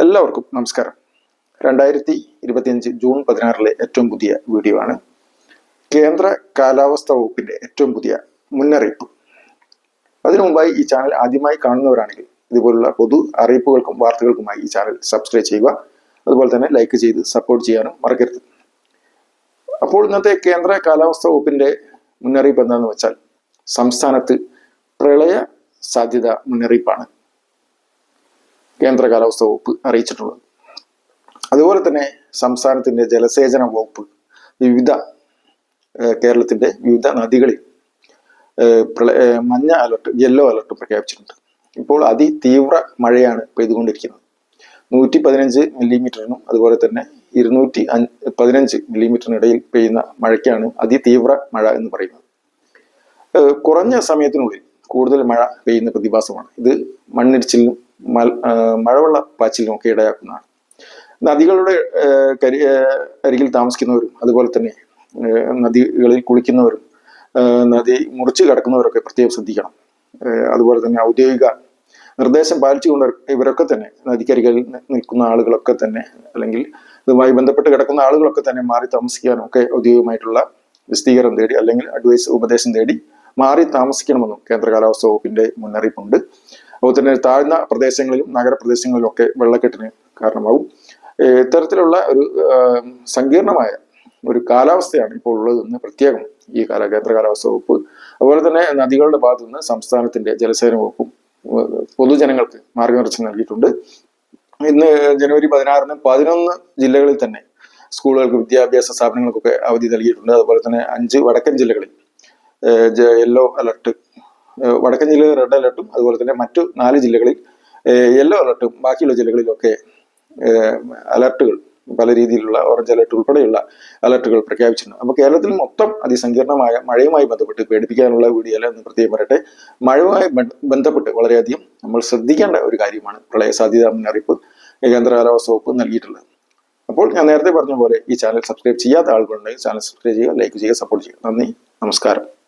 എല്ലാവർക്കും നമസ്കാരം. രണ്ടായിരത്തി ഇരുപത്തിയഞ്ച് ജൂൺ പതിനാറിലെ ഏറ്റവും പുതിയ വീഡിയോ ആണ്. കേന്ദ്ര കാലാവസ്ഥാ വകുപ്പിന്റെ ഏറ്റവും പുതിയ മുന്നറിയിപ്പ്. അതിനു മുമ്പായി ഈ ചാനൽ ആദ്യമായി കാണുന്നവരാണെങ്കിൽ ഇതുപോലുള്ള പൊതു അറിയിപ്പുകൾക്കും വാർത്തകൾക്കുമായി ഈ ചാനൽ സബ്സ്ക്രൈബ് ചെയ്യുക. അതുപോലെ തന്നെ ലൈക്ക് ചെയ്ത് സപ്പോർട്ട് ചെയ്യാനും മറക്കരുത്. അപ്പോൾ ഇന്നത്തെ കേന്ദ്ര കാലാവസ്ഥാ വകുപ്പിന്റെ മുന്നറിയിപ്പ് എന്താണെന്ന് വെച്ചാൽ സംസ്ഥാനത്ത് പ്രളയ സാധ്യത മുന്നറിയിപ്പാണ്. കേന്ദ്ര കാലാവസ്ഥ വകുപ്പ് അറിയിച്ചിട്ടുള്ളത്. അതുപോലെ തന്നെ സംസ്ഥാനത്തിന്റെ ജലസേചന വകുപ്പ് വിവിധ കേരളത്തിന്റെ വിവിധ നദികളിൽ മഞ്ഞ അലർട്ട് യെല്ലോ അലർട്ട് പ്രഖ്യാപിച്ചിട്ടുണ്ട്. ഇപ്പോൾ അതിതീവ്ര മഴയാണ് പെയ്തുകൊണ്ടിരിക്കുന്നത്. നൂറ്റി പതിനഞ്ച് മില്ലിമീറ്ററിനും അതുപോലെ തന്നെ ഇരുന്നൂറ്റി അഞ്ച് പതിനഞ്ച് മില്ലിമീറ്ററിനിടയിൽ പെയ്യുന്ന മഴയ്ക്കാണ് അതിതീവ്ര മഴ എന്ന് പറയുന്നത്. കുറഞ്ഞ സമയത്തിനുള്ളിൽ കൂടുതൽ മഴ പെയ്യുന്ന പ്രതിഭാസമാണ്. ഇത് മണ്ണിടിച്ചിലിനും മഴവെള്ള പാച്ചിലിനും ഒക്കെ ഇടയാക്കുന്നതാണ്. നദികളുടെ കരി അരികിൽ താമസിക്കുന്നവരും അതുപോലെ തന്നെ നദികളിൽ കുളിക്കുന്നവരും നദി മുറിച്ച് കടക്കുന്നവരൊക്കെ പ്രത്യേകം ശ്രദ്ധിക്കണം. അതുപോലെ തന്നെ ഔദ്യോഗിക നിർദ്ദേശം പാലിച്ചുകൊണ്ട് ഇവരൊക്കെ തന്നെ നദിക്കരികളിൽ നിൽക്കുന്ന ആളുകളൊക്കെ തന്നെ അല്ലെങ്കിൽ ഇതുമായി ബന്ധപ്പെട്ട് കിടക്കുന്ന ആളുകളൊക്കെ തന്നെ മാറി താമസിക്കാനും ഒക്കെ ഔദ്യോഗികമായിട്ടുള്ള വിശദീകരണം തേടി അല്ലെങ്കിൽ അഡ്വൈസ് ഉപദേശം തേടി മാറി താമസിക്കണമെന്നും കേന്ദ്ര കാലാവസ്ഥ വകുപ്പിന്റെ മുന്നറിയിപ്പുണ്ട്. അതുപോലെ തന്നെ താഴ്ന്ന പ്രദേശങ്ങളിലും നഗരപ്രദേശങ്ങളിലും ഒക്കെ വെള്ളക്കെട്ടിന് കാരണമാവും. ഇത്തരത്തിലുള്ള ഒരു സങ്കീർണമായ ഒരു കാലാവസ്ഥയാണ് ഇപ്പോൾ ഉള്ളതെന്ന് പ്രത്യേകം ഈ കാല കേന്ദ്ര കാലാവസ്ഥ വകുപ്പ് അതുപോലെ തന്നെ നദികളുടെ ഭാഗത്തു നിന്ന് സംസ്ഥാനത്തിന്റെ ജലസേന വകുപ്പും പൊതുജനങ്ങൾക്ക് മാർഗനിർദ്ദേശം നൽകിയിട്ടുണ്ട്. ഇന്ന് ജനുവരി പതിനാറിന് പതിനൊന്ന് ജില്ലകളിൽ തന്നെ സ്കൂളുകൾക്ക് വിദ്യാഭ്യാസ സ്ഥാപനങ്ങൾക്കൊക്കെ അവധി നൽകിയിട്ടുണ്ട്. അതുപോലെ തന്നെ അഞ്ച് വടക്കൻ ജില്ലകളിൽ യെല്ലോ അലർട്ട് വടക്കൻ ജില്ലയിൽ റെഡ് അലർട്ടും അതുപോലെ തന്നെ മറ്റു നാല് ജില്ലകളിൽ യെല്ലോ അലർട്ടും ബാക്കിയുള്ള ജില്ലകളിലൊക്കെ അലർട്ടുകൾ പല രീതിയിലുള്ള ഓറഞ്ച് അലർട്ട് ഉൾപ്പെടെയുള്ള അലർട്ടുകൾ പ്രഖ്യാപിച്ചിട്ടുണ്ട്. അപ്പോൾ കേരളത്തിൽ മൊത്തം അതിസങ്കീർണമായ മഴയുമായി ബന്ധപ്പെട്ട് പേടിപ്പിക്കാനുള്ള വീഡിയോയില്ല എന്ന് പ്രത്യേകം പറയട്ടെ. മഴയുമായി ബന്ധ- ബന്ധപ്പെട്ട് വളരെയധികം നമ്മൾ ശ്രദ്ധിക്കേണ്ട ഒരു കാര്യമാണ് പ്രളയ സാധ്യതാ മുന്നറിയിപ്പ് കേന്ദ്ര കാലാവസ്ഥ വകുപ്പ് നൽകിയിട്ടുള്ളത്. അപ്പോൾ ഞാൻ നേരത്തെ പറഞ്ഞ പോലെ ഈ ചാനൽ സബ്സ്ക്രൈബ് ചെയ്യാത്ത ആളുകളുണ്ടെങ്കിൽ ചാനൽ സബ്സ്ക്രൈബ് ചെയ്യുക ലൈക്ക് ചെയ്യുക സപ്പോർട്ട് ചെയ്യുക. നന്ദി നമസ്കാരം.